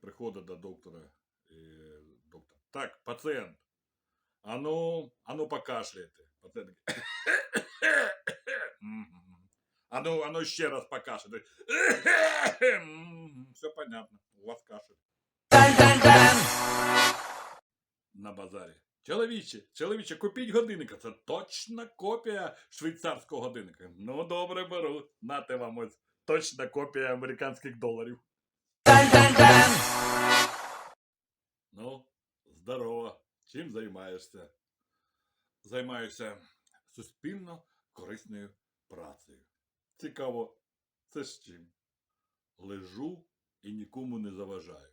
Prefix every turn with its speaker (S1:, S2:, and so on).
S1: приходить до доктора. І доктор. Так, пацієнт. Ану, ану покашляйте. Пацієнт. такий, «Мгм». Ану, ану ще раз покашляйте. Все понятно. У вас кашель. На базарі. Чоловіче, чоловіче, купіть годинника. Це точна копія швейцарського годинника. Ну, добре беру. Нате вам ось точна копія американських доларів. Ну, здорово. Чим займаєшся? Займаюся суспільно корисною працею. Цікаво, це з чим? Лежу і нікому не заважаю.